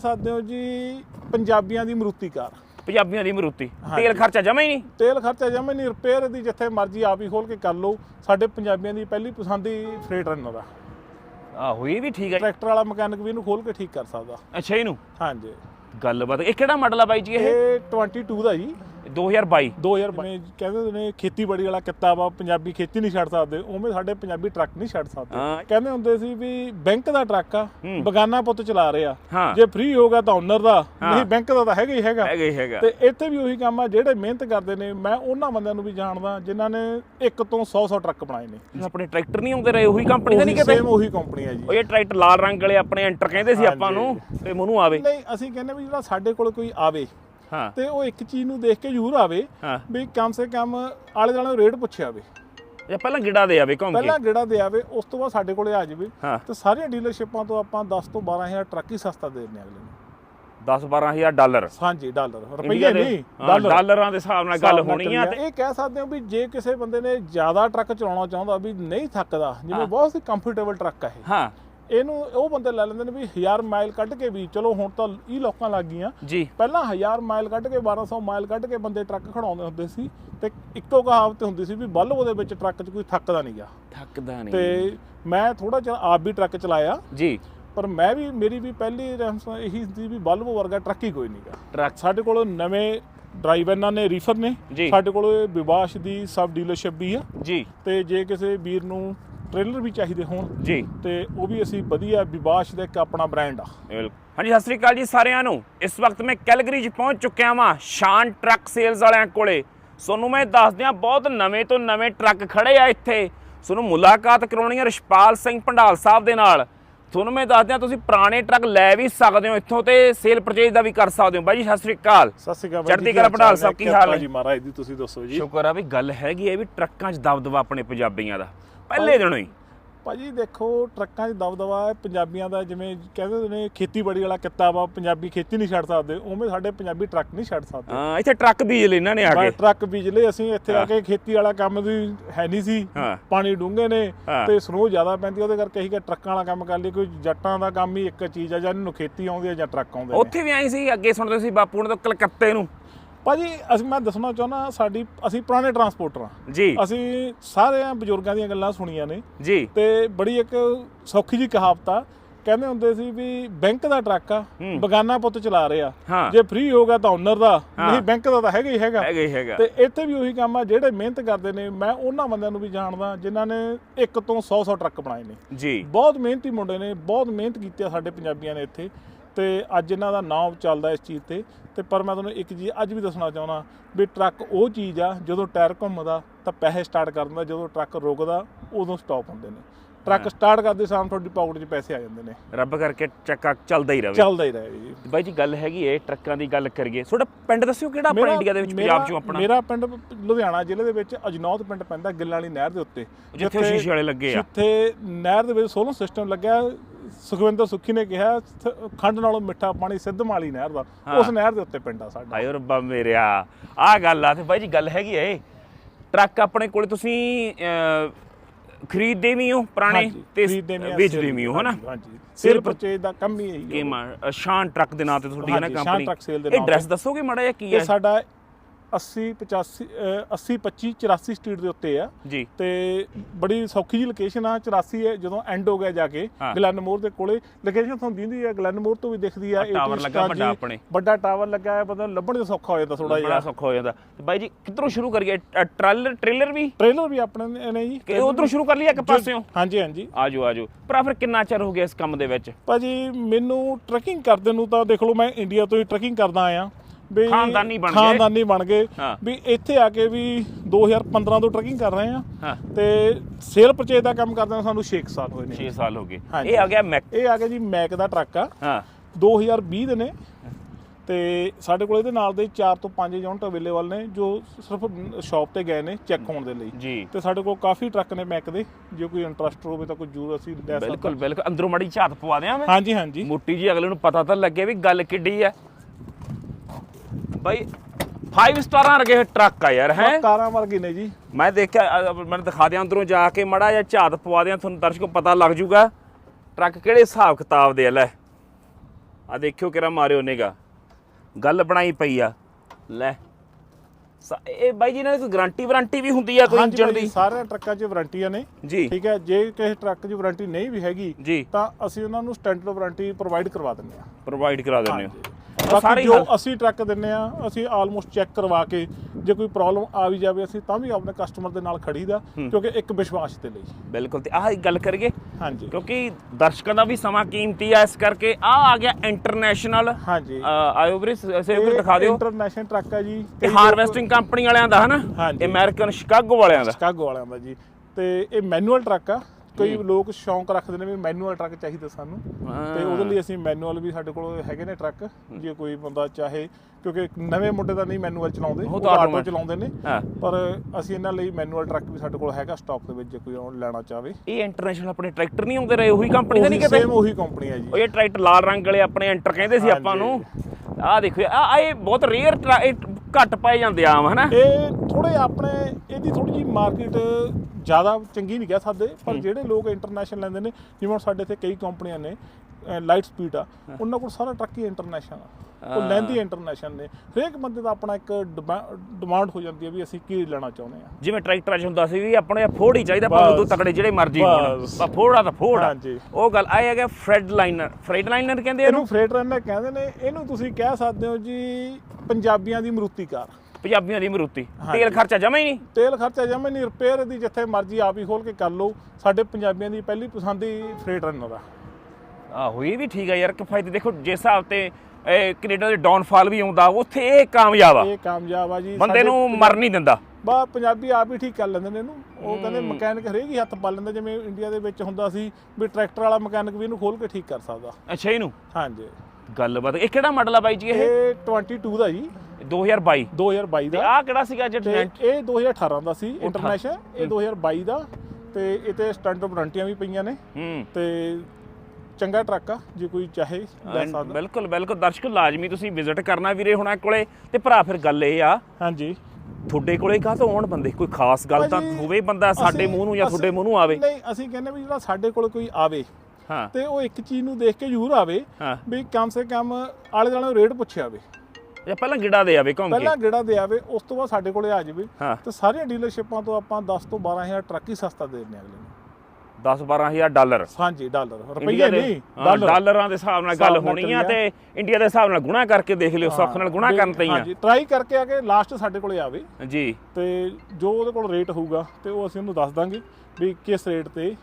ਸਕਦੇ ਹੋ ਜੀ ਪੰਜਾਬੀਆਂ ਦੀ ਮਰੂਤੀ ਕਾਰ। ਪੰਜਾਬੀਆਂ ਦੀ ਮਰੂਤੀ। ਤੇਲ ਖਰਚਾ ਜਮਾ ਹੀ ਨਹੀਂ। ਤੇਲ ਖਰਚਾ ਜਮੇ ਨਹੀਂ ਰਿਪੇਅਰ ਦੀ ਜਿੱਥੇ ਮਰਜ਼ੀ ਆਪ ਹੀ ਖੋਲ ਕੇ ਕਰ ਲਓ। ਸਾਡੇ ਪੰਜਾਬੀਆਂ ਦੀ ਪਹਿਲੀ ਪਸੰਦ ਹੀ ਫਰੇਟ ਰਨਰ ਆ। ਆਹੋ ਇਹ ਵੀ ਠੀਕ ਹੈ ਟਰੈਕਟਰ ਵਾਲਾ ਮਕੈਨਿਕ ਵੀ ਇਹਨੂੰ ਖੋਲ ਕੇ ਠੀਕ ਕਰ ਸਕਦਾ। ਅੱਛਾ ਇਹਨੂੰ? ਹਾਂਜੀ। ਗੱਲਬਾਤ ਇਹ ਕਿਹੜਾ ਮਾਡਲ ਆ ਬਾਈ ਜੀ ਇਹ? ਇਹ 22 ਦਾ ਜੀ। 2022 2022 ਕਹਿੰਦੇ ਨੇ ਖੇਤੀਬਾੜੀ ਵਾਲਾ ਕਿੱਤਾ ਵਾ ਪੰਜਾਬੀ ਖੇਤੀ ਨਹੀਂ ਛੱਡ ਸਕਦੇ ਉਵੇਂ ਸਾਡੇ ਪੰਜਾਬੀ ਟਰੱਕ ਨਹੀਂ ਛੱਡ। ਸਕਦੇ। ਕਹਿੰਦੇ ਹੁੰਦੇ ਸੀ ਵੀ ਬੈਂਕ ਦਾ ਟਰੱਕ ਆ। ਬਗਾਨਾ ਪੁੱਤ ਚਲਾ ਰਿਹਾ। ਜੇ ਫ੍ਰੀ ਹੋਗਾ ਤਾਂ ਓਨਰ ਦਾ। ਨਹੀਂ ਬੈਂਕ ਦਾ ਤਾਂ ਹੈਗਾ ਹੀ ਹੈਗਾ। ਹੈਗਾ ਹੀ ਹੈਗਾ। ਤੇ ਇੱਥੇ ਵੀ ਉਹੀ ਕੰਮ ਆ ਜਿਹੜੇ ਮਿਹਨਤ ਕਰਦੇ ਨੇ ਮੈਂ ਉਹਨਾਂ ਬੰਦਿਆਂ ਨੂੰ ਵੀ ਜਾਣਦਾ ਜਿਨ੍ਹਾਂ ਨੇ ਇੱਕ ਤੋਂ 100 100 ਟਰੱਕ ਬਣਾਏ ਨੇ। ਆਪਣੇ ਟਰੈਕਟਰ ਨਹੀਂ ਆਉਂਦੇ ਰਹੇ ਉਹੀ ਕੰਪਨੀ ਦਾ ਨਹੀਂ ਕਿਤੇ? ਸੇਮ ਉਹੀ ਕੰਪਨੀ ਹੈ ਜੀ। ਉਹ ਇਹ ਟਰੈਕਟਰ ਲਾਲ ਰੰਗ ਵਾਲੇ ਆਪਣੇ ਐਂਟਰ ਕਹਿੰਦੇ ਸੀ ਆਪਾਂ ਨੂੰ ਤੇ ਮਨੂੰ ਆਵੇ। ਨਹੀਂ ਅਸੀਂ ਕਹਿੰਦੇ ਵੀ ਜਿਹੜਾ ਸਾਡੇ ਕੋਲ ਕੋਈ ਆਵੇ ਤੇ ਉਹ ਇੱਕ ਚੀਜ਼ ਨੂੰ ਦੇਖ ਕੇ ਜ਼ਰੂਰ ਆਵੇ ਵੀ ਕਮ ਸੇ ਕਮ ਆਲੇ ਦੁਆਲੇ ਨੂੰ ਰੇਟ ਪੁੱਛਿਆ ਆਵੇ। ਇਹ ਪਹਿਲਾਂ ਗਿੜਾ ਦੇ ਆਵੇ ਘੁੰਮ ਕੇ? ਪਹਿਲਾਂ ਗੇੜਾ ਦੇ ਆਵੇ ਉਸ ਤੋਂ ਬਾਅਦ ਸਾਡੇ ਕੋਲੇ ਆ ਜਾਵੇ। ਤੇ ਸਾਰੀਆਂ ਡੀਲਰਸ਼ਿਪਾਂ ਤੋਂ ਆਪਾਂ 10 ਤੋਂ 12000 ਟਰੱਕ ਹੀ ਸਸਤਾ ਦੇ ਦਿੰਦੇ ਅਗਲੇ ਨੂੰ। 10 12000 ਡਾਲਰ। ਹਾਂਜੀ ਡਾਲਰ। ਰੁਪਈਏ ਨਹੀਂ ਡਾਲਰਾਂ। ਦੇ ਹਿਸਾਬ ਨਾਲ ਗੱਲ ਹੋਣੀ ਆ ਕਰੀਏ। ਇਹ ਕਹਿ ਸਕਦੇ ਹਾਂ ਵੀ ਜੇ ਕਿਸੇ ਬੰਦੇ ਨੇ ਜ਼ਿਆਦਾ ਟਰੱਕ ਚਲਾਉਣਾ ਚਾਹੁੰਦਾ ਵੀ ਨਹੀਂ ਥੱਕਦਾ ਜਿਵੇਂ ਬਹੁਤ ਹੀ ਕੰਫਰਟੇਬਲ ਟਰੱਕ ਆ ਇਹ। ਹਾਂ। ਇਹਨੂੰ ਉਹ ਬੰਦੇ ਲੈ ਲੈਂਦੇ ਨੇ ਵੀ 1000 ਮਾਈਲ ਕੱਢ ਕੇ ਵੀ ਚਲੋ ਹੁਣ ਤਾਂ ਇਹ ਲੋਕਾਂ ਲੱਗ ਗਈਆਂ। ਪਹਿਲਾਂ 1000 ਮਾਈਲ ਕੱਢ ਕੇ 1200 ਮਾਈਲ ਕੱਢ ਕੇ ਬੰਦੇ ਟਰੱਕ ਖੜਾਉਂਦੇ ਹੁੰਦੇ ਸੀ ਤੇ ਇੱਕੋ ਕਹਾਵਤ ਹੁੰਦੀ ਸੀ ਵੀ ਬੱਲਬ ਉਹਦੇ ਵਿੱਚ ਟਰੱਕ 'ਚ ਕੋਈ ਥੱਕਦਾ ਨਹੀਂ ਗਿਆ ਥੱਕਦਾ ਨਹੀਂ। ਤੇ ਮੈਂ ਥੋੜਾ ਜਿਹਾ ਆਪ ਵੀ ਟਰੱਕ ਚਲਾਇਆ। ਜੀ। ਪਰ ਮੈਂ ਵੀ ਮੇਰੀ ਵੀ ਪਹਿਲੀ ਰੈਫਰੈਂਸ ਇਹੀ ਸੀ ਵੀ ਬੱਲਬ ਵਰਗਾ ਟਰੱਕ ਹੀ ਕੋਈ ਨਹੀਂਗਾ ਟਰੱਕ। ਸਾਡੇ ਕੋਲ ਨਵੇਂ ਡਰਾਈਵਰਾਂ ਨੇ ਰੀਫਰ ਨੇ। ਸਾਡੇ ਕੋਲ ਵਿਵਾਸ਼ ਦੀ ਸਬ ਡੀਲਰਸ਼ਿਪ ਵੀ ਆ। ਜੀ। ਤੇ ਜੇ ਕਿਸੇ ਵੀਰ ਨੂੰ ਟ੍ਰੇਲਰ ਵੀ ਚਾਹੀਦੇ ਹੋਣ ਜੀ। ਤੇ ਉਹ ਵੀ ਅਸੀਂ ਵਧੀਆ ਵਿਵਾਸ਼ ਦਾ ਇੱਕ ਆਪਣਾ ਬ੍ਰਾਂਡ ਆ। ਹਾਂਜੀ ਸਤਿ ਸ੍ਰੀ ਅਕਾਲ ਜੀ ਸਾਰਿਆਂ ਨੂੰ। ਇਸ ਵਕਤ ਮੈਂ ਕੈਲਗਰੀ 'ਚ ਪਹੁੰਚ ਚੁੱਕਿਆ ਵਾਂ ਸ਼ਾਨ ਟਰੱਕ ਸੇਲਸ ਵਾਲਿਆਂ ਕੋਲੇ। ਤੁਹਾਨੂੰ ਮੈਂ ਦੱਸ ਦਿਆਂ ਬਹੁਤ ਨਵੇਂ ਤੋਂ ਨਵੇਂ ਟਰੱਕ ਖੜੇ ਆ ਇੱਥੇ। ਤੁਹਾਨੂੰ ਮੁਲਾਕਾਤ ਕਰਾਉਣੀ ਹੈ ਰਿਸ਼ਪਾਲ ਸਿੰਘ ਭੰਡਾਲ ਸਾਹਿਬ ਦੇ ਨਾਲ। ਤੁਹਾਨੂੰ ਮੈਂ ਦੱਸ ਦਿਆਂ ਤੁਸੀਂ ਪੁਰਾਣੇ ਟਰੱਕ ਲੈ ਵੀ ਸਕਦੇ ਹੋ ਇੱਥੋਂ ਤੇ ਸੇਲ ਪਰਚੇਜ ਦਾ ਵੀ ਕਰ ਸਕਦੇ ਹੋ। ਬਾਈ ਜੀ ਸਤਿ ਸ੍ਰੀ ਅਕਾਲ। ਸਤਿ ਸ਼੍ਰੀ ਅਕਾਲ ਚੜ੍ਹਦੀ ਕਲਾ ਭੰਡਾਲ ਸਾਹਿਬ, ਕੀ ਹਾਲ ਹੈ? ਜੀ ਮਹਾਰਾਜ ਦੀ ਤੁਸੀਂ ਦੱਸੋ ਜੀ। ਸ਼ੁਕਰ ਆ ਵੀ ਗੱਲ ਹੈਗੀ ਹੈ ਵੀ ਟਰੱਕਾਂ 'ਚ ਦਬਦਬਾ ਆਪਣੇ ਪੰਜਾਬੀਆਂ ਦਾ। ਪਹਿਲੇ ਦਿਨੋਂ ਹੀ। ਭਾਜੀ ਦੇਖੋ ਟਰੱਕਾਂ 'ਚ ਦਬਦਬਾ ਹੈ ਪੰਜਾਬੀਆਂ ਦਾ ਜਿਵੇਂ ਕਹਿੰਦੇ ਨੇ ਖੇਤੀਬਾੜੀ ਵਾਲਾ ਕਿੱਤਾ ਵਾ ਪੰਜਾਬੀ ਖੇਤੀ ਨਹੀਂ ਛੱਡ ਸਕਦੇ ਉਵੇਂ ਸਾਡੇ ਪੰਜਾਬੀ ਟਰੱਕ ਨਹੀਂ ਛੱਡ ਸਕਦੇ। ਹਾਂ ਇੱਥੇ ਟਰੱਕ ਬੀਜ ਲੈ ਇਹਨਾਂ ਨੇ ਆ ਕੇ। ਟਰੱਕ ਬਿਜਲੇ ਅਸੀਂ ਇੱਥੇ ਆ ਕੇ ਖੇਤੀ ਵਾਲਾ ਕੰਮ ਵੀ ਹੈ ਨਹੀਂ ਸੀ ਪਾਣੀ ਡੂੰਘੇ ਨੇ। ਤੇ ਸਨੋ ਜ਼ਿਆਦਾ ਪੈਂਦੀ ਉਹਦੇ ਕਰਕੇ ਅਸੀਂ ਕਿ ਟਰੱਕਾਂ ਵਾਲਾ ਕੰਮ ਕਰ ਲਈ ਕੋਈ ਜੱਟਾਂ ਦਾ ਕੰਮ ਹੀ ਇੱਕ ਚੀਜ਼ ਆ ਜਾਂ ਇਹਨੂੰ ਖੇਤੀ ਆਉਂਦੀ ਆ ਜਾਂ ਟਰੱਕ ਆਉਂਦੇ ਨੇ। ਉੱਥੇ ਵੀ ਆਈ ਸੀ ਅੱਗੇ ਸੁਣਦੇ ਸੀ ਬਾਪੂ ਨੇ ਤਾਂ ਕਲਕੱਤੇ ਨੂੰ। ਭਾਜੀ ਅਸੀਂ ਮੈਂ ਦੱਸਣਾ ਚਾਹੁੰਦਾ ਸਾਡੀ ਅਸੀਂ ਪੁਰਾਣੇ ਟਰਾਂਸਪੋਰਟਰ ਆ ਜੀ। ਅਸੀਂ ਸਾਰਿਆਂ ਬਜ਼ੁਰਗਾਂ ਦੀਆਂ ਗੱਲਾਂ ਸੁਣੀਆਂ ਨੇ। ਜੀ। ਤੇ ਬੜੀ ਇੱਕ ਸੌਖੀ ਜੀ ਕਹਾਵਤ ਆ। ਕਹਿੰਦੇ ਹੁੰਦੇ ਸੀ ਵੀ ਬੈਂਕ ਦਾ ਟਰੱਕ ਆ ਹੂੰ। ਬਗਾਨਾ ਪੁੱਤ ਚਲਾ ਰਿਹਾ। ਹਾਂ। ਜੇ ਫ੍ਰੀ ਹੋਗਾ ਤਾਂ ਓਨਰ ਦਾ। ਹਾਂ। ਨਹੀਂ ਬੈਂਕ ਦਾ ਤਾਂ ਹੈਗਾ ਹੀ ਹੈਗਾ। ਹੈਗਾ ਹੀ ਹੈਗਾ। ਤੇ ਇੱਥੇ ਵੀ ਉਹੀ ਕੰਮ ਆ ਜਿਹੜੇ ਮਿਹਨਤ ਕਰਦੇ ਨੇ ਮੈਂ ਉਹਨਾਂ ਬੰਦਿਆਂ ਨੂੰ ਵੀ ਜਾਣਦਾ ਜਿਨ੍ਹਾਂ ਨੇ ਇੱਕ ਤੋਂ 100 100 ਟਰੱਕ ਬਣਾਏ ਨੇ। ਜੀ। ਬਹੁਤ ਮਿਹਨਤੀ ਮੁੰਡੇ ਨੇ ਬਹੁਤ ਮਿਹਨਤ ਕੀਤੀ ਆ ਸਾਡੇ ਪੰਜਾਬੀਆਂ ਨੇ ਇੱਥੇ। ਤੇ ਅੱਜ ਇਹਨਾਂ ਦਾ ਨਾਮ ਚੱਲਦਾ ਇਸ ਚੀਜ਼ ਤੇ ਤੇ ਪਰ ਮੈਂ ਤੁਹਾਨੂੰ ਇੱਕ ਚੀਜ਼ ਅੱਜ ਵੀ ਦੱਸਣਾ ਚਾਹੁੰਦਾ ਵੀ ਟਰੱਕ ਉਹ ਚੀਜ਼ ਆ ਜਦੋਂ ਟਾਇਰ ਘੁੰਮਦਾ ਤਾਂ ਪੈਸੇ ਸਟਾਰਟ ਕਰ ਦਿੰਦਾ ਜਦੋਂ ਟਰੱਕ ਰੁਕਦਾ ਉਦੋਂ ਸਟਾਪ ਹੁੰਦੇ ਨੇ। ਟਰੱਕ ਸਟਾਰਟ ਕਰਦੇ ਸਾਰ ਤੁਹਾਡੀ ਪਾਕਟ 'ਚ ਪੈਸੇ ਆ ਜਾਂਦੇ ਨੇ। ਰੱਬ ਕਰਕੇ ਚੱਕਾ ਚੱਲਦਾ ਹੀ ਰਵੇ। ਚੱਲਦਾ ਹੀ ਰਹੇ ਜੀ। ਬਾਈ ਜੀ ਗੱਲ ਹੈਗੀ ਏ ਟਰੱਕਾਂ ਦੀ ਗੱਲ ਕਰੀਏ। ਤੁਹਾਡਾ ਪਿੰਡ ਦੱਸਿਓ ਕਿਹੜਾ ਆਪਣਾ ਇੰਡੀਆ ਦੇ ਵਿੱਚ ਪੰਜਾਬ ਚੋਂ ਆਪਣਾ? ਮੇਰਾ ਪਿੰਡ ਲੁਧਿਆਣਾ ਜ਼ਿਲ੍ਹੇ ਦੇ ਵਿੱਚ ਅਜਨੌਤ ਪਿੰਡ ਪੈਂਦਾ ਗਿੱਲਾਂ ਵਾਲੀ ਨਹਿਰ ਦੇ ਉੱਤੇ। ਜਿੱਥੇ ਸ਼ੀਸ਼ੇ ਵਾਲੇ ਲੱਗੇ ਆ। ਜਿੱਥੇ ਨਹਿਰ ਦੇ ਵਿੱਚ ਸੋਲਰ ਸਿਸਟਮ ਲੱਗਿਆ ਸੁਖਵਿੰਦਰ ਸੁੱਖੀ ਨੇ ਕਿਹਾ ਖੰਡ ਨਾਲੋਂ ਮਿੱਠਾ ਪਾਣੀ ਸਿੱਧਮ ਵਾਲੀ ਨਹਿਰ ਦਾ। ਉਸ ਨਹਿਰ ਦੇ ਉੱਤੇ ਪਿੰਡ ਆ ਸਾਡਾ। ਹਾਏ ਰੱਬਾ ਮੇਰਿਆ ਆਹ ਗੱਲ ਆ ਤੇ ਬਾਈ ਜੀ ਗੱਲ ਹੈਗੀ ਏ ਟਰੱਕ ਆਪਣੇ ਕੋਲੇ ਤੁਸੀਂ ਖਰੀਦਦੇ ਵੀ ਹੋ ਪੁਰਾਣੇ ਤੇ ਆ, ਵੇਚਦੇ ਵੀ ਹੋ ਹਨਾ? ਹਾਂਜੀ, ਸੇਲ ਪਰਚੇਜ ਦਾ ਕੰਮ ਹੀ ਇਹੀ ਹੈ ਮਾ- ਸ਼ਾਨ ਟਰੱਕ ਦੇ ਨਾਂ ਤੇ ਤੁਹਾਡੀ ਹੈ ਨਾ ਕੰਪਨੀ ਇਹ ਐਡਰੈਸ ਦੱਸੋਗੇ ਮਾੜਾ ਜਿਹਾ ਕੀ ਇਹ ਹੈ ਸਾਡਾ 80 85 ਅ, 80 25 84 ਸਟਰੀਟ ਦੇ ਉੱਤੇ ਆ। ਜੀ। ਤੇ ਬੜੀ ਸੌਖੀ ਜੀ ਲੋਕੇਸ਼ਨ ਆ 84 ਹੈ ਜਦੋਂ ਐਂਡ ਹੋ ਗਿਆ ਜਾ ਕੇ ਹਾਂ। ਗਲੈਨਮੋਰ ਦੇ ਕੋਲੇ। ਲੋਕੇਸ਼ਨ ਤੁਹਾਨੂੰ ਦਿੰਦੀ ਹੈ ਗਲੈਨਮੋਰ ਤੋਂ ਵੀ ਦਿਖਦੀ ਆ ਆਹ tower 18 ਲੱਗਾ ਸਟਾਰ ਵੱਡਾ ਜੀ, ਆਪਣੇ। ਵੱਡਾ ਟਾਵਰ ਲੱਗਾ ਹੈ ਬੰਦਾ ਨੂੰ ਲੱਭਣ ਚ ਸੌਖਾ ਹੋ ਜਾਂਦਾ ਥੋੜਾ ਬੜਾ ਜਿਹਾ। ਸੌਖਾ ਹੋ ਜਾਂਦਾ। ਤੇ ਬਾਈ ਜੀ ਕਿੱਧਰੋਂ ਸ਼ੁਰੂ ਕਰੀਏ? ਟ੍ਰੇਲਰ ਟ੍ਰੇਲਰ ਵੀ? ਟ੍ਰੇਲਰ ਵੀ ਆਪਣੇ ਨੇ ਨੇ ਜੀ। ਕਿ ਉਧਰੋਂ ਸ਼ੁਰੂ ਕਰ ਲਈਏ ਇੱਕ ਪਾਸਿਓਂ? ਹਾਂਜੀ ਹਾਂਜੀ। ਆਜੋ ਆਜੋ। ਭਰਾ ਫਿਰ ਕਿੰਨਾ ਚਿਰ ਹੋ ਗਿਆ ਇਸ ਕੰਮ ਦੇ ਵਿੱਚ? ਭਾਜੀ ਮੈਨੂੰ ਟਰੈਕਿੰਗ ਕਰਦੇ ਨੂੰ ਤਾਂ ਦੇਖ ਲਓ ਮੈਂ ਇੰਡੀਆ ਤੋਂ ਹੀ ਟਰੈਕਿੰਗ ਕਰਦਾ ਆਇਆ। ਵੀ ਖਾਨਦਾਨੀ ਬਣ ਗਏ। ਖਾਨਦਾਨੀ ਬਣ ਗਏ। ਵੀ ਇੱਥੇ ਆ ਕੇ ਵੀ 2015 ਤੋਂ ਟਰੈਕਿੰਗ ਕਰ ਰਹੇ ਆ। ਤੇ ਸੇਲ ਪਰਚੇਜ ਦਾ ਕੰਮ ਕਰਦੇ ਸਾਨੂੰ 6 ਸਾਲ ਹੋਏ ਨੇ। 6 ਸਾਲ ਹੋ ਗਏ। ਇਹ ਆ ਗਿਆ ਮੈਕ ਇਹ ਆ ਗਿਆ ਜੀ ਮੈਕ ਦਾ ਟਰੱਕ ਆ। ਹਾਂ। 2020 ਦੇ ਨੇ। ਤੇ ਸਾਡੇ ਕੋਲ ਇਹਦੇ ਨਾਲ ਦੇ 4 ਤੋਂ 5 ਯੂਨਿਟ ਅਵੇਲੇਬਲ ਨੇ ਜੋ ਸਿਰਫ ਸ਼ਾਪ ਤੇ ਗਏ ਨੇ ਚੈੱਕ ਹੋਣ ਦੇ ਲਈ। ਤੇ ਸਾਡੇ ਕੋਲ ਕਾਫੀ ਟਰੱਕ ਨੇ ਮੈਕ ਦੇ। ਜੇ ਕੋਈ ਇੰਟਰਸਟ ਹੋਵੇ ਤਾਂ ਕੋਈ ਜ਼ਰੂਰ ਅਸੀਂ ਲੈ ਸਕਦੇ ਬਿਲਕੁਲ ਬਿਲਕੁਲ। ਅੰਦਰੋਂ ਮੜੀ ਝਾਤ ਪਵਾ ਦਿਆਂ ਮੈਂ। ਹਾਂਜੀ ਹਾਂਜੀ। ਮੁੱਟੀ ਜੀ ਅਗਲੇ ਨੂੰ ਪਤਾ ਤਾਂ ਲੱਗੇ ਵੀ ਗੱਲ ਕਿੱਡੀ ਆ। ਬਾਈ 5 ਸਟਾਰਾਂ ਵਰਗੇ ਟਰੱਕ ਆ ਯਾਰ ਹੈ? ਕਾਰਾਂ ਵਰਗੇ ਨੇ ਜੀ। ਮੈਂ ਦੇਖਿਆ ਮੈਨੂੰ ਦਿਖਾ ਦਿਆਂ ਅੰਦਰੋਂ ਜਾ ਕੇ ਮੜਾ ਜਾਂ ਝਾਤ ਪਵਾ ਦਿਆਂ ਤੁਹਾਨੂੰ ਦਰਸ਼ਕੋ ਪਤਾ ਲੱਗ ਜੂਗਾ। ਟਰੱਕ ਕਿਹੜੇ ਹਿਸਾਬ ਕਿਤਾਬ ਦੇ ਆ ਲੈ। ਆ ਦੇਖਿਓ ਕਿਰਾ ਮਾਰਿਓ ਨੇਗਾ। ਗੱਲ ਬਣਾਈ ਪਈ ਆ। ਲੈ। ਇਹ ਬਾਈ ਜੀ ਨਾਲ ਕੋਈ ਗਾਰੰਟੀ ਵਾਰੰਟੀ ਵੀ ਹੁੰਦੀ ਆ ਕੋਈ ਭਾਈ, ਦੀ? ਸਾਰਿਆਂ ਟਰੱਕਾਂ 'ਚ ਵਾਰੰਟੀਆਂ ਨੇ। ਜੀ। ਠੀਕ ਹੈ ਜੇ ਕਿਸੇ ਟਰੱਕ 'ਚ ਵਾਰੰਟੀ ਨਹੀਂ ਵੀ ਹੈਗੀ ਤਾਂ ਅਸੀਂ ਉਹਨਾਂ ਨੂੰ ਸਟੈਂਡਰਡ ਵਾਰੰਟੀ ਪ੍ਰੋਵਾਈਡ ਕਰਵਾ ਦਿੰਦੇ ਆ ਪ੍ਰੋਵਾਈਡ ਕਰਾ ਦਿੰਦੇ ਹੋ। ਬਾਕੀ ਜੋ ਅਸੀਂ ਟਰੱਕ ਦਿੰਨੇ ਆ ਅਸੀਂ ਆਲਮੋਸਟ ਚੈੱਕ ਕਰਵਾ ਕੇ ਜੇ ਕੋਈ ਪ੍ਰੋਬਲਮ ਆ ਵੀ ਜਾਵੇ ਅਸੀਂ ਤਾਂ ਵੀ ਆਪਣੇ ਕਸਟਮਰ ਦੇ ਨਾਲ ਖੜੀਦਾ ਕਿਉਂਕਿ ਇੱਕ ਵਿਸ਼ਵਾਸ ਦੇ ਲਈ। ਬਿਲਕੁਲ ਤੇ ਆਹ ਗੱਲ ਕਰੀਏ ਹਾਂਜੀ। ਕਿਉਂਕਿ ਦਰਸ਼ਕਾਂ ਦਾ ਵੀ ਸਮਾਂ ਕੀਮਤੀ ਆ ਇਸ ਕਰਕੇ ਆ ਆ ਗਿਆ ਇੰਟਰਨੈਸ਼ਨਲ ਹਾਂਜੀ। ਆਇਓ ਵੀਰੇ ਸੇਵ ਦਿਖਾ ਦਿਓ। ਇੰਟਰਨੈਸ਼ਨਲ ਟਰੱਕ ਹੈ ਜੀ। ਤੇ ਲੋਕ- ਹਾਰਵੈਸਟਿੰਗ ਕੰਪਨੀ ਵਾਲਿਆਂ ਦਾ ਹਨਾ? ਹਾਂਜੀ। ਅਮਰੀਕਨ ਸ਼ਿਕਾਗੋ ਵਾਲਿਆਂ ਦਾ। ਸ਼ਿਕਾਗੋ ਵਾਲਿਆਂ ਦਾ ਜੀ। ਤੇ ਇਹ ਮੈਨੂਅਲ ਟਰੱਕ ਆ। ਕਈ ਲੋਕ ਸ਼ੌਂਕ ਰੱਖਦੇ ਨੇ ਵੀ ਮੈਨੂਅਲ ਟਰੱਕ ਚਾਹੀਦਾ ਸਾਨੂੰ। ਤੇ ਉਹਦੇ ਲਈ ਅਸੀਂ ਮੈਨੂਅਲ ਵੀ ਸਾਡੇ ਕੋਲ ਹੈਗੇ ਨੇ ਟਰੱਕ ਜੇ ਕੋਈ ਬੰਦਾ ਚਾਹੇ ਕਿਉਂਕਿ ਨਵੇਂ ਮੁੰਡੇ ਤਾਂ ਨਹੀਂ ਮੈਨੂਅਲ ਚਲਾਉਂਦੇ ਉਹ ਆਟੋ। ਚਲਾਉਂਦੇ ਨੇ। ਪਰ ਅਸੀਂ ਇਹਨਾਂ ਲਈ ਮੈਨੂਅਲ ਟਰੱਕ ਵੀ ਸਾਡੇ ਕੋਲ ਹੈਗਾ ਸਟਾਕ ਦੇ ਵਿੱਚ ਜੇ ਕੋਈ ਲੈਣਾ ਚਾਹਵੇ। ਇਹ ਇੰਟਰਨੈਸ਼ਨਲ ਆਪਣੇ ਟਰੈਕਟਰ ਨਹੀਂ ਆਉਂਦੇ ਰਹੇ ਉਹੀ ਕੰਪਨੀ ਦਾ ਨਹੀਂ ਕਿਤੇ? ਸੇਮ ਉਹੀ ਕੰਪਨੀ ਹੈ ਜੀ। ਉਹ ਇਹ ਟਰੈਕਟਰ ਲਾਲ ਰੰਗ ਵਾਲੇ ਆਪਣੇ ਐਂਟਰ ਕਹਿੰਦੇ ਸੀ ਆਪਾਂ ਨੂੰ। ਆਹ ਦੇਖੋ ਆ ਇਹ ਬਹੁਤ ਰੇਅਰ ਘੱਟ ਪਾਏ ਜਾਂਦੇ ਆਮ ਹਨਾ? ਇਹ ਥੋੜੇ ਆਪਣੇ ਇਹਦੀ ਥੋੜੀ ਜੀ ਮਾਰਕੀਟ ਜ਼ਿਆਦਾ ਚੰਗੀ ਨਹੀਂ ਕਹਿ ਸਕਦੇ ਪਰ ਜਿਹੜੇ ਲੋਕ ਇੰਟਰਨੈਸ਼ਨਲ ਲੈਂਦੇ ਨੇ ਜਿਵੇਂ ਸਾਡੇ ਇੱਥੇ ਕਈ ਕੰਪਨੀਆਂ ਨੇ ਲਾਈਟ ਸਪੀਡ ਆ ਉਹਨਾਂ ਕੋਲ ਸਾਰਾ ਟਰੱਕ ਹੀ ਇੰਟਰਨੈਸ਼ਨਲ ਆ। ਉਹ ਲੈਂਦੀ ਇੰਟਰਨੈਸ਼ਨਲ ਨੇ। ਹਰੇਕ ਬੰਦੇ ਦਾ ਆਪਣਾ ਇੱਕ ਡਿਮਾਂਡ ਹੋ ਜਾਂਦੀ ਹੈ ਵੀ ਅਸੀਂ ਕੀ ਲੈਣਾ ਚਾਹੁੰਦੇ ਆ ਜਿਵੇਂ ਟਰੈਕਟਰਾਂ 'ਚ ਹੁੰਦਾ ਸੀ ਵੀ ਆਪਣੇ ਫੋੜ ਹੀ ਚਾਹੀਦਾ ਪਰ ਉਦੋਂ। ਤਕੜੇ ਜਿਹੜੇ ਮਰਜ਼ੀ ਹੋਣ। ਬਸ। ਫੋੜਾ ਤਾਂ ਫੋੜ ਆ। ਹਾਂਜੀ। ਉਹ ਗੱਲ ਆਏ ਹੈਗਾ ਫਰੈਡ ਲਾਈਨਰ ਫਰੈਡ ਲਾਈਨਰ ਕਹਿੰਦੇ ਇਹਨੂੰ ਫਰੇਟ ਰਨਰ ਕਹਿੰਦੇ ਨੇ ਇਹਨੂੰ ਤੁਸੀਂ ਕਹਿ ਸਕਦੇ ਹੋ ਜੀ ਪੰਜਾਬੀਆਂ ਦੀ ਮਰੂਤੀ ਕਾਰ। ਪੰਜਾਬੀਆਂ ਦੀ ਮਰੂਤੀ। ਤੇਲ ਖਰਚਾ ਜਮਾ ਹੀ ਨਹੀਂ? ਤੇਲ ਖਰਚਾ ਜਮੇ ਨਹੀਂ ਰਿਪੇਅਰ ਦੀ ਜਿੱਥੇ ਮਰਜ਼ੀ ਆਪ ਹੀ ਖੋਲ ਕੇ ਕਰ ਲਓ। ਸਾਡੇ ਪੰਜਾਬੀਆਂ ਦੀ ਪਹਿਲੀ ਪਸੰਦ ਹੀ ਫਰੇਟ ਰਨਰ ਆ। ਆਹੋ ਇਹ ਵੀ ਠੀਕ ਆ ਯਾਰ ਕਿਫਾਇਤ। ਦੇਖੋ ਜਿਸ ਹਿਸਾਬ ਤੇ ਕੈਨੇਡਾ ਦੇ ਡਾਊਨਫਾਲ ਵੀ ਆਉਂਦਾ ਉੱਥੇ ਇਹ ਕਾਮਯਾਬ ਆ। ਇਹ ਕਾਮਯਾਬ ਆ ਜੀ ਬੰਦੇ ਨੂੰ ਮਰ ਨਹੀਂ ਦਿੰਦਾ। ਬਾ ਪੰਜਾਬੀ ਆਪ ਹੀ ਠੀਕ ਕਰ ਲੈਂਦੇ ਨੇ ਇਹਨੂੰ। ਉਹ ਕਹਿੰਦੇ ਮਕੈਨਿਕ ਹਰੇਕ ਹੀ ਹੱਥ ਪਾ ਲੈਂਦਾ ਜਿਵੇਂ ਇੰਡੀਆ ਦੇ ਵਿੱਚ ਹੁੰਦਾ ਸੀ ਵੀ ਟਰੈਕਟਰ ਵਾਲਾ ਮਕੈਨਿਕ ਵੀ ਇਹਨੂੰ ਖੋਲ ਕੇ ਠੀਕ ਕਰ ਸਕਦਾ। ਅੱਛਾ ਇਹਨੂੰ? ਹਾਂਜੀ। ਗੱਲਬਾਤ ਇਹ ਕਿਹੜਾ ਮਾਡਲ ਆ ਬਾਈ ਜੀ ਇਹ? ਇਹ 22 ਦਾ ਜੀ। 2022 2022 ਤੇ ਦਾ ਆਹ ਕਿਹੜਾ ਸੀਗਾ ਤੇ ਜਿਹੜਾ ਇਹ 2018 ਦਾ ਸੀ ਇੰਟਰਨੈਸ਼ਨਲ। ਇਹ 2022 ਦਾ ਤੇ ਇਹ ਤੇ ਸਟੈਂਡਰਡ ਵਾਰੰਟੀਆਂ ਵੀ ਪਈਆਂ ਨੇ। ਹੂੰ। ਤੇ ਚੰਗਾ ਟਰੱਕ ਆ ਜੇ ਕੋਈ ਚਾਹੇ ਲੈ ਸਕਦਾ। ਬਿਲਕੁਲ ਬਿਲਕੁਲ। ਦਰਸ਼ਕ ਲਾਜ਼ਮੀ ਤੁਸੀਂ ਵਿਜ਼ਿਟ ਕਰਨਾ ਵੀਰੇ ਹੁਣਾਂ ਕੋਲੇ। ਤੇ ਭਰਾ ਫਿਰ ਗੱਲ ਇਹ ਆ ਹਾਂਜੀ। ਤੁਹਾਡੇ ਕੋਲੇ ਕਾਹ ਤੋਂ ਆਉਣ ਬੰਦੇ? ਕੋਈ ਖਾਸ ਗੱਲ ਤਾਂ ਹੋਵੇ ਬੰਦਾ ਸਾਡੇ ਮੂੰਹ ਨੂੰ ਜਾਂ ਤੁਹਾਡੇ ਮੂੰਹ ਨੂੰ ਆਵੇ? ਨਹੀਂ ਅਸੀਂ ਕਹਿੰਦੇ ਵੀ ਜਿਹੜਾ ਸਾਡੇ ਕੋਲ ਕੋਈ ਆਵੇ ਹਾਂ। ਤੇ ਉਹ ਇੱਕ ਚੀਜ਼ ਨੂੰ ਦੇਖ ਕੇ ਜ਼ਰੂਰ ਆਵੇ ਵੀ ਕਮ ਸੇ ਕਮ ਆਲੇ ਦੁਆਲੇ ਰੇਟ ਪੁੱਛਿਆ ਆਵੇ ਜਾਂ ਪਹਿਲਾਂ ਗਿੜਾ ਦੇ ਆਵੇ ਘੁੰਮ ਕੇ? ਪਹਿਲਾਂ ਗੇੜਾ ਦੇ ਆਵੇ ਉਸ ਤੋਂ ਬਾਅਦ ਸਾਡੇ ਕੋਲੇ ਆ ਜਾਵੇ। ਤੇ ਸਾਰੀਆਂ ਡੀਲਰਸ਼ਿਪਾਂ ਤੋਂ ਆਪਾਂ 10 ਤੋਂ 12000 ਟਰੱਕ ਹੀ ਸਸਤਾ ਦੇ ਦਿੰਦੇ ਅਗਲੇ ਨੂੰ। 10 12000 ਡਾਲਰ। ਹਾਂਜੀ ਡਾਲਰ। ਰੁਪਈਏ ਨਹੀਂ ਡਾਲਰ। ਦੇ ਹਿਸਾਬ ਨਾਲ ਗੱਲ ਹੋਣੀ ਆ ਤੇ ਇੰਡੀਆ ਦੇ ਹਿਸਾਬ ਨਾਲ ਗੁਣਾ ਕਰਕੇ ਦੇਖ ਲਿਓ ਸੁੱਖ ਨਾਲ ਗੁਣਾ ਕਰਨ ਤੇ ਆ। ਹਾਂਜੀ ਟਰਾਈ ਕਰਕੇ ਆ ਕੇ ਲਾਸਟ ਸਾਡੇ ਕੋਲੇ ਆਵੇ। ਜੀ। ਤੇ ਜੋ ਉਹਦੇ ਕੋਲ ਰੇਟ ਹੋਊਗਾ ਤੇ ਉਹ ਅਸੀਂ ਉਹਨੂੰ ਦੱਸ ਦਾਂਗੇ ਵੀ ਕਿਸ ਰੇਟ ਤੇ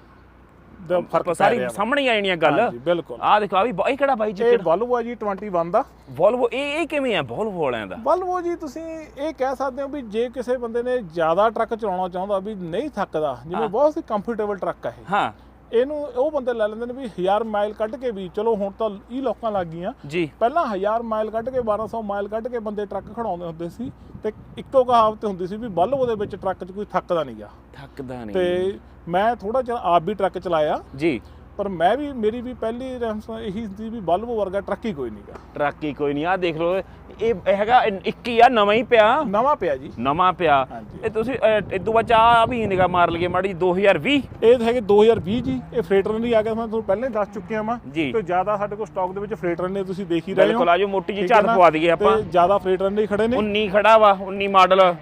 ਫ਼ਰਕ ਸਾਰੀ। ਸਾਹਮਣੇ ਹੀ ਆ ਜਾਣੀ ਆ ਗੱਲ। ਹਾਂਜੀ ਬਿਲਕੁਲ। ਆਹ ਦੇਖੋ ਆ ਵੀ ਬ- ਇਹ ਕਿਹੜਾ ਬਾਈ ਜੀ ਇਹ ਵਾਲਵੋ ਆ ਜੀ 21 ਦਾ। ਵੋਲਵੋ ਇਹ ਇਹ ਕਿਵੇਂ ਆ? ਵੋਲਵੋ ਵਾਲਿਆਂ ਦਾ। ਵਾਲਵੋ ਜੀ ਤੁਸੀਂ ਇਹ ਕਹਿ ਸਕਦੇ ਹੋ ਵੀ ਜੇ ਕਿਸੇ ਬੰਦੇ ਨੇ ਜ਼ਿਆਦਾ ਟਰੱਕ ਚਲਾਉਣਾ ਚਾਹੁੰਦਾ ਵੀ ਨਹੀਂ ਥੱਕਦਾ ਜਿਵੇਂ ਬਹੁਤ ਹੀ ਕੰਫਰਟੇਬਲ ਟਰੱਕ ਆ ਇਹ। ਹਾਂ। ਇਹਨੂੰ ਉਹ ਬੰਦੇ ਲੈ ਲੈਂਦੇ ਨੇ ਵੀ 1000 ਮਾਈਲ ਕੱਢ ਕੇ ਵੀ ਚਲੋ ਹੁਣ ਤਾਂ ਇਹ ਲੋਕਾਂ ਲੱਗ ਗਈਆਂ ਜੀ। ਪਹਿਲਾਂ 1000 ਮਾਈਲ ਕੱਢ ਕੇ 1200 ਮਾਈਲ ਕੱਢ ਕੇ ਬੰਦੇ ਟਰੱਕ ਖੜਾਉਂਦੇ ਹੁੰਦੇ ਸੀ ਤੇ ਇੱਕੋ ਕਹਾਵਤ ਹੁੰਦੀ ਸੀ ਵੀ ਬੱਲਵੋ ਦੇ ਵਿੱਚ ਟਰੱਕ 'ਚ ਕੋਈ ਥੱਕਦਾ ਨਹੀਂਗਾ ਥੱਕਦਾ ਨਹੀਂ। ਤੇ ਮੈਂ ਥੋੜਾ ਜਿਹਾ ਆਪ ਵੀ ਟਰੱਕ ਚਲਾਇਆ। ਜੀ। ਪਰ ਮੈਂ ਵੀ ਮੇਰੀ ਵੀ ਪਹਿਲੀ ਰੈਫਰੈਂਸ ਇਹੀ ਸੀ ਵੀ ਬੱਲਵੋ ਵਰਗਾ ਟਰੱਕ ਹੀ ਕੋਈ ਨਹੀਂਗਾ ਟਰੱਕ ਹੀ ਕੋਈ ਨਹੀਂ। ਆ ਦੇਖ ਲਓ ਇਹ ਇਹ ਹੈਗਾ ਇੱਕ ਹੀ ਆ ਨਵਾਂ ਹੀ ਪਿਆ। ਨਵਾਂ ਪਿਆ ਜੀ। ਨਵਾਂ ਪਿਆ। ਹਾਂਜੀ। ਇਹ ਤੁਸੀਂ ਇਦੋਂ ਬਾਅਦ 'ਚ ਆ ਵੀ ਨਿਗਾ ਮਾਰ ਲਈਏ ਮਾੜੀ 2020 ਇਹ ਹੈਗੇ 2020 ਜੀ। ਇਹ ਫਰੇਟਰ ਨਹੀਂ ਆ ਗਿਆ ਮੈਂ ਤੁਹਾਨੂੰ ਪਹਿਲਾਂ ਹੀ ਦੱਸ ਚੁੱਕਿਆ ਵਾਂ। ਜੀ। ਤੇ ਜ਼ਿਆਦਾ ਸਾਡੇ ਕੋਲ ਸਟਾਕ ਦੇ ਵਿੱਚ ਫਰੇਟਰ ਨੇ ਤੁਸੀਂ ਦੇਖ ਹੀ ਰਹੇ ਹੋ। ਬਿਲਕੁਲ ਆਜੋ ਮੋਟੀ ਜੀ ਠੀਕ ਹੈ ਝਾਤ ਨਾ? ਪਵਾ ਦਈਏ ਆਪਾਂ। ਤੇ ਜ਼ਿਆਦਾ ਫਰੇਟਰ ਨੇ ਖੜੇ ਨੇ। 19 ਖੜਾ ਵਾ 19 ਮਾਡਲ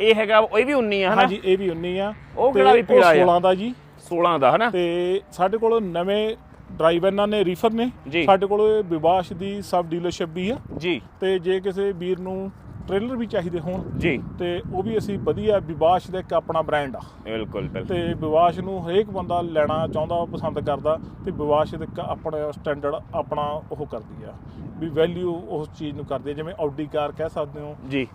ਇਹ ਹੈਗਾ ਇਹ ਵੀ 19 ਆ ਹਨਾ? ਹਾਂਜੀ ਇਹ ਵੀ 19 ਆ। ਉਹ ਤੇ ਕਿਹੜਾ ਵੀ ਪੀਲਾ ਆ? 16 ਦਾ ਜੀ। 16 ਦਾ ਹਨਾ? ਤੇ ਸਾਡੇ ਕੋਲ ਨਵੇਂ ਡਰਾਈਵਰਾਂ ਨੇ ਰੀਫਰ ਨੇ। ਸਾਡੇ ਕੋਲ ਵਿਵਾਸ਼ ਦੀ ਸਬ ਡੀਲਰਸ਼ਿਪ ਵੀ ਆ। ਜੀ। ਤੇ ਜੇ ਕਿਸੇ ਵੀਰ ਨੂੰ ਟ੍ਰੇਲਰ ਵੀ ਚਾਹੀਦੇ ਹੋਣ ਜੀ। ਤੇ ਉਹ ਵੀ ਅਸੀਂ ਵਧੀਆ ਵਿਵਾਸ਼ ਦਾ ਇੱਕ ਆਪਣਾ ਬ੍ਰਾਂਡ ਆ। ਬਿਲਕੁਲ ਬਿਲਕੁਲ। ਤੇ ਵਿਵਾਸ਼ ਨੂੰ ਹਰੇਕ ਬੰਦਾ ਲੈਣਾ ਚਾਹੁੰਦਾ ਪਸੰਦ ਕਰਦਾ ਤੇ ਵਿਵਾਸ਼ ਦੇ ਇੱਕ ਆਪਣਾ ਸਟੈਂਡਰਡ ਆਪਣਾ ਉਹ ਕਰਦੀ ਆ। ਵੀ ਵੈਲਿਊ ਉਸ ਚੀਜ਼ ਨੂੰ ਕਰਦੀ ਆ ਜਿਵੇਂ ਆਡੀ ਕਾਰ ਕਹਿ ਸਕਦੇ ਹੋ। ਜੀ।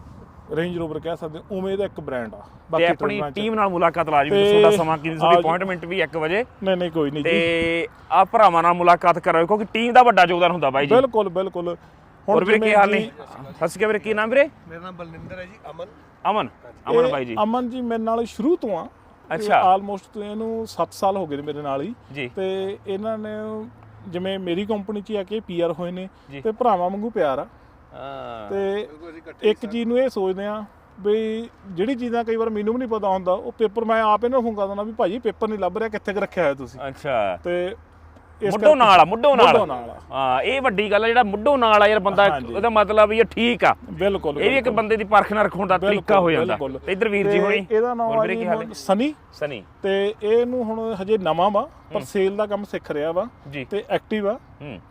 ਰੇਂਜ ਰੋਵਰ ਕਹਿ ਸਕਦੇ ਹੋ ਉਵੇਂ ਦਾ ਇੱਕ ਬ੍ਰਾਂਡ ਆ। ਤੇ ਆਪਣੀ 'ਚ- ਟੀਮ ਨਾਲ ਮੁਲਾਕਾਤ ਲਾਜ਼ਮੀ ਤੇ ਦੱਸੋ ਦਾ ਸਮਾਂ ਕੀ ਤੁਹਾਡੀ ਆਜੋ। ਅਪਾਇੰਟਮੈਂਟ ਵੀ 1 ਵਜੇ। ਨਹੀਂ ਨਹੀਂ ਕੋਈ ਨਹੀਂ ਜੀ। ਤੇ ਆ ਭਰਾਵਾਂ ਨਾਲ ਮੁਲਾਕਾਤ ਕਰਾਓ ਕਿਉਂਕਿ ਟੀਮ ਦਾ ਵੱਡਾ ਯੋਗਦਾਨ ਹੁੰਦਾ ਬਾਈ ਜੀ। ਬਿਲਕੁਲ ਬਿਲਕੁਲ। ਹੋਰ ਵੀਰੇ ਕੀ ਜਿਵੇਂ ਹਾਲ ਜੀ- ਨੇ ਸਤਿ ਸ਼੍ਰੀ ਅਕਾਲ ਵੀਰੇ ਕੀ ਨਾਮ ਵੀਰੇ? ਮੇਰਾ ਨਾਮ ਬਲਨਿੰਦਰ ਹੈ ਜੀ ਅਮਨ। ਅਮਨ ਅਮਨ ਇਹ ਬਾਈ ਜੀ। ਅਮਨ ਜੀ ਮੇਰੇ ਨਾਲ ਸ਼ੁਰੂ ਤੋਂ ਆ। ਅੱਛਾ। ਆਲਮੋਸਟ ਇਹਨੂੰ 7 ਸਾਲ ਹੋ ਗਏ ਨੇ ਮੇਰੇ ਨਾਲ ਹੀ। ਜੀ। ਤੇ ਇਹਨਾਂ ਨੇ ਜਿਵੇਂ ਮੇਰੀ ਕੰਪਨੀ 'ਚ ਹੀ ਆ ਕੇ ਪੀਆਰ ਹੋਏ ਨੇ ਜੀ। ਤੇ ਭਰਾਵਾਂ ਵਾਂਗੂ ਪਿਆਰ ਆ। ਤੇ ਇੱਕ ਚੀਜ਼ ਨੂੰ ਇਹ ਸੋਚਦੇ ਆ ਵੀ ਜਿਹੜੀ ਚੀਜ਼ਾਂ ਕਈ ਵਾਰ ਮੈਨੂੰ ਵੀ ਨਹੀਂ ਪਤਾ ਹੁੰਦਾ ਉਹ ਪੇਪਰ ਮੈਂ ਆਪ ਇਹਨਾਂ ਨੂੰ ਫੋਨ ਕਰ ਦਿੰਦਾ ਵੀ ਭਾਜੀ ਪੇਪਰ ਨਹੀਂ ਲੱਭ ਰਿਹਾ ਕਿੱਥੇ ਕੁ ਰੱਖਿਆ ਹੋਇਆ ਤੁਸੀਂ? ਅੱਛਾ। ਤੇ ਮੁੱਢੋਂ ਨਾਲ ਆ ਮੁੱਢੋਂ ਨਾਲ। ਹਾਂ ਇਹ ਵੱਡੀ ਗੱਲ ਆ ਜਿਹੜਾ ਮੁੱਢੋਂ ਨਾਲ ਆ ਯਾਰ ਬੰਦਾ। ਉਹਦਾ ਮਤਲਬ ਵੀ ਇਹ ਠੀਕ ਆ। ਬਿਲਕੁਲ ਇਹ ਵੀ ਇੱਕ ਬੰਦੇ ਦੀ ਪਰਖ ਨਾਲ ਰੱਖਣ ਦਾ ਤਰੀਕਾ ਹੋ ਜਾਂਦਾ। ਇੱਧਰ ਵੀਰ ਜੀ ਹੋਣੀ। ਇਹਦਾ ਨਾਮ ਆ ਜੀ ਸਨੀ। ਸਨੀ। ਤੇ ਇਹਨੂੰ ਹੁਣ ਹਜੇ ਨਵਾਂ ਵਾ ਪਰ ਸੇਲ ਦਾ ਕੰਮ ਸਿੱਖ ਰਿਹਾ ਵਾ ਤੇ ਐਕਟਿਵ ਆ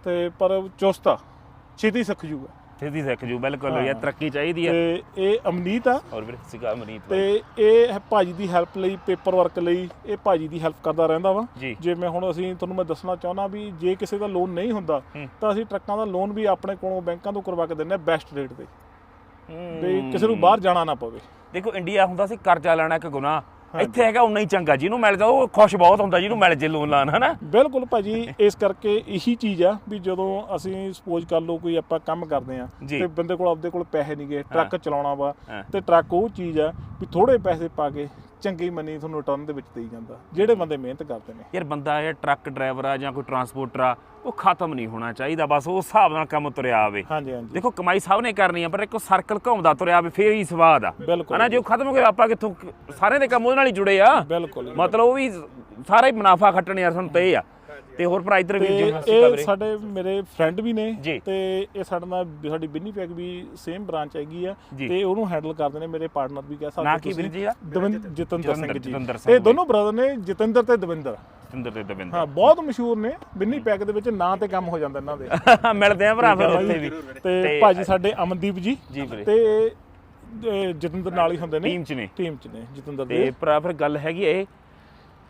ਤੇ ਪਰ ਚੁਸਤ ਆ ਛੇਤੀ ਸਿੱਖ ਜੂਗਾ। ਸਿੱਧੀ ਸਿੱਖ ਜੂ ਬਿਲਕੁਲ। ਯਾਰ ਤਰੱਕੀ ਚਾਹੀਦੀ ਹੈ ਤੇ ਇਹ ਅਮਨੀਤ ਆ। ਹੋਰ ਵੀਰੇ ਸਿਕਾ ਮਨੀਤ ਤੇ ਇਹ ਭਾਜੀ ਦੀ ਹੈਲਪ ਲਈ ਪੇਪਰ ਵਰਕ ਲਈ ਇਹ ਭਾਜੀ ਦੀ ਹੈਲਪ ਕਰਦਾ ਰਹਿੰਦਾ ਵਾ। ਜੀ। ਜਿਵੇਂ ਹੁਣ ਅਸੀਂ ਤੁਹਾਨੂੰ ਮੈਂ ਦੱਸਣਾ ਚਾਹੁੰਦਾ ਵੀ ਜੇ ਕਿਸੇ ਦਾ ਲੋਨ ਨਹੀਂ ਹੁੰਦਾ। ਤਾਂ ਅਸੀਂ ਟਰੱਕਾਂ ਦਾ ਲੋਨ ਵੀ ਆਪਣੇ ਕੋਲੋਂ ਬੈਂਕਾਂ ਤੋਂ ਕਰਵਾ ਕੇ ਦਿੰਦੇ ਆ ਬੈਸਟ ਰੇਟ ਤੇ। ਵੀ ਕਿਸੇ ਨੂੰ ਬਾਹਰ ਜਾਣਾ ਨਾ ਪਵੇ। ਦੇਖੋ ਇੰਡੀਆ ਹੁੰਦਾ ਸੀ ਕਰਜ਼ਾ ਲੈਣਾ ਇੱਕ ਗੁਨਾਹ। ਇੱਥੇ ਹੈਗਾ ਉਨਾ ਹੀ ਚੰਗਾ ਜਿਹਨੂੰ ਮਿਲ ਜਾ ਉਹ ਖੁਸ਼ ਬਹੁਤ ਹੁੰਦਾ ਜਿਹਨੂੰ ਮਿਲ ਜੇ ਲੋਨ ਲਾਣ ਹਨਾ ਬਿਲਕੁਲ ਭਾਜੀ ਇਸ ਕਰਕੇ ਇਹੀ ਚੀਜ਼ ਆ ਵੀ ਜਦੋਂ ਅਸੀਂ ਸਪੋਜ਼ ਕਰ ਲਓ ਕੋਈ ਆਪਾਂ ਕੰਮ ਕਰਦੇ ਆ। ਤੇ ਬੰਦੇ ਕੋਲ ਆਪਦੇ ਕੋਲ ਪੈਸੇ ਨਹੀਂਗੇ ਟਰੱਕ ਚਲਾਉਣਾ ਵਾ। ਤੇ ਟਰੱਕ ਉਹ ਚੀਜ਼ ਆ ਵੀ ਥੋੜੇ ਪੈਸੇ ਪਾ ਕੇ ਚੰਗੀ ਮਨੀ ਤੁਹਾਨੂੰ ਰਿਟਰਨ ਦੇ ਵਿੱਚ ਦੇਈ ਜਾਂਦਾ। ਜਿਹੜੇ ਬੰਦੇ ਮਿਹਨਤ ਕਰਦੇ ਨੇ। ਯਾਰ ਬੰਦਾ ਇਹ ਟਰੱਕ ਡਰਾਈਵਰ ਆ ਜਾਂ ਕੋਈ ਟਰਾਂਸਪੋਰਟਰ ਆ ਉਹ ਖਤਮ ਨਹੀਂ ਹੋਣਾ ਚਾਹੀਦਾ ਬਸ ਉਸ ਹਿਸਾਬ ਨਾਲ ਕੰਮ ਤੁਰਿਆ ਆਵੇ। ਹਾਂਜੀ ਹਾਂਜੀ। ਦੇਖੋ ਕਮਾਈ ਸਭ ਨੇ ਕਰਨੀ ਆ ਪਰ ਇੱਕ ਸਰਕਲ ਘੁੰਮਦਾ ਤੁਰਿਆ ਆਵੇ ਫੇਰ ਹੀ ਸਵਾਦ ਆ। ਹਨਾ ਜੋ ਖਤਮ ਹੋ ਗਿਆ ਆਪਾਂ ਕਿੱਥੋਂ ਸਾਰਿਆਂ ਦੇ ਕੰਮ ਉਹਦੇ ਨਾਲ ਹੀ ਜੁੜੇ ਆ। ਬਿਲਕੁਲ। ਮਤਲਬ ਉਹ ਵੀ ਸਾਰਾ ਹੀ ਮੁਨਾਫਾ ਖੱਟਣੇ ਯਾਰ ਸਾਨੂੰ ਤੇ ਆ। ਤੇ ਹੋਰ ਭਰਾ ਇੱਧਰ ਵੀਰ ਜੀ ਇਹ ਸਾਡੇ ਮੇਰੇ ਫਰੈਂਡ ਵੀ ਨੇ। ਤੇ ਇਹ ਸਾਡੇ ਨਾਲ ਸਾਡੀ ਬਿੰਨੀ ਪੈਕ ਵੀ ਸੇਮ ਬ੍ਰਾਂਚ ਹੈਗੀ ਆ। ਤੇ ਉਹਨੂੰ ਹੈਂਡਲ ਕਰਦੇ ਨੇ ਮੇਰੇ ਪਾਰਟਨਰ ਵੀ ਕਹਿ ਸਕਦੇ ਨਾਂ ਕੀ ਵੀਰ। ਜੀ ਜਤਿੰਦਰ ਸਿੰਘ ਜਤਿੰਦਰ- ਜੀ। ਜਤਿੰਦਰ ਇਹ। ਦੋਨੋਂ ਬ੍ਰਦਰ ਨੇ ਜਤਿੰਦਰ ਤੇ ਦਵਿੰਦਰ। ਸਤਿੰਦਰ ਤੇ ਦਵਿੰਦਰ। ਹਾਂ ਬਹੁਤ ਮਸ਼ਹੂਰ ਨੇ। ਬਿੰਨੀ ਪੈਕ ਦੇ ਵਿੱਚ ਨਾਂ ਤੇ ਕੰਮ ਹੋ ਜਾਂਦਾ ਇਹਨਾਂ ਦੇ। ਮਿਲਦੇ ਆ ਭਰਾ ਫਿਰ ਉੱਥੇ ਵੀ। ਤੇ ਭਾਜੀ ਸਾਡੇ ਅਮਨਦੀਪ ਜੀ। ਜੀ ਵੀਰੇ। ਤੇ ਜਤਿੰਦਰ ਨਾਲ ਹੀ ਹੁੰਦੇ ਨੇ। ਟੀਮ ਚ ਨੇ। ਟੀਮ ਚ ਨੇ ਜਤਿੰਦਰ ਤੇ ਦੇ। ਭਰਾ ਫਿਰ ਗੱਲ ਹੈਗੀ ਇਹ।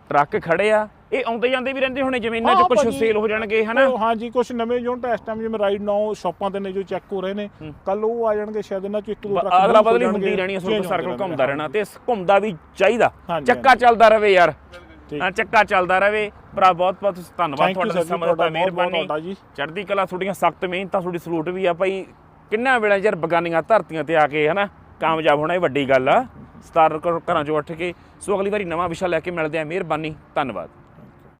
ਟਰੱਕ ਖੜੇ ਆ। ਇਹ ਆਉਂਦੇ ਜਾਂਦੇ ਵੀ ਰਹਿੰਦੇ ਹੋਣੇ ਜ਼ਮੀਨਾਂ ਹਾਂ ਚ ਕੁਝ ਭਾਜੀ। ਸੇਲ ਹੋ ਜਾਣਗੇ ਹਨਾ? ਉਹ ਹਾਂਜੀ ਕੁਝ ਨਵੇਂ ਯੂਨਿਟ ਇਸ ਟਾਈਮ ਜਿਵੇਂ ਰਾਈਡ ਨਾਓ ਸ਼ਾਪਾਂ ਤੇ ਨੇ ਜੋ ਚੈੱਕ ਹੋ ਰਹੇ ਨੇ ਕੱਲ ਉਹ ਆ ਜਾਣਗੇ ਸ਼ਾਇਦ ਇਹਨਾਂ ਚੋਂ ਇੱਕ ਦੋ ਟਰੱਕ ਅਗਲਾ ਬਦਲੀ ਹੁੰਦੀ ਰਹਿਣੀ ਹੈ ਸਰਕਲ ਘੁੰਮਦਾ ਰਹਿਣਾ ਤੇ ਘੁੰਮਦਾ ਵੀ ਚਾਹੀਦਾ। ਹਾਂਜੀ, ਚੱਕਾ ਚੱਲਦਾ ਰਵੇ ਯਾਰ। ਠੀਕ। ਹਾਂ ਚੱਕਾ ਚੱਲਦਾ ਰਵੇ ਭਰਾ ਬਹੁਤ ਬਹੁਤ ਧੰਨਵਾਦ Thank you ਤੁਹਾਡਾ sir ਜੀ, ਸਮਾਂ ਦਾ ਤੁਹਾਡਾ ਬਹੁਤ ਬਹੁਤ ਮਿਹਰਬਾਨੀ। ਤੁਹਾਡਾ ਜੀ। ਚੜ੍ਹਦੀ ਕਲਾ ਤੁਹਾਡੀਆਂ ਸਖਤ ਮਿਹਨਤਾਂ ਤੁਹਾਡੀ ਸਲੂਟ ਵੀ ਆ ਭਾਈ। ਕਿੰਨਾ ਵੇਲੇ ਯਾਰ ਬਗਾਨੀਆਂ ਧਰਤੀਆਂ ਤੇ ਆ ਕੇ ਹਨਾ? ਕਾਮਯਾਬ ਹੋਣਾ ਇਹ ਵੱਡੀ ਗੱਲ ਆ। ਸਟਾਰ ਘਰਾਂ ਚੋਂ ਉੱਠ ਕੇ। ਸੋ ਅਗਲੀ ਵਾਰੀ ਨਵਾਂ ਵਿਸ਼ਾ ਲੈ ਕੇ ਮਿਲਦੇ ਆ। ਮਿਹਰਬਾਨੀ ਧੰਨਵਾਦ।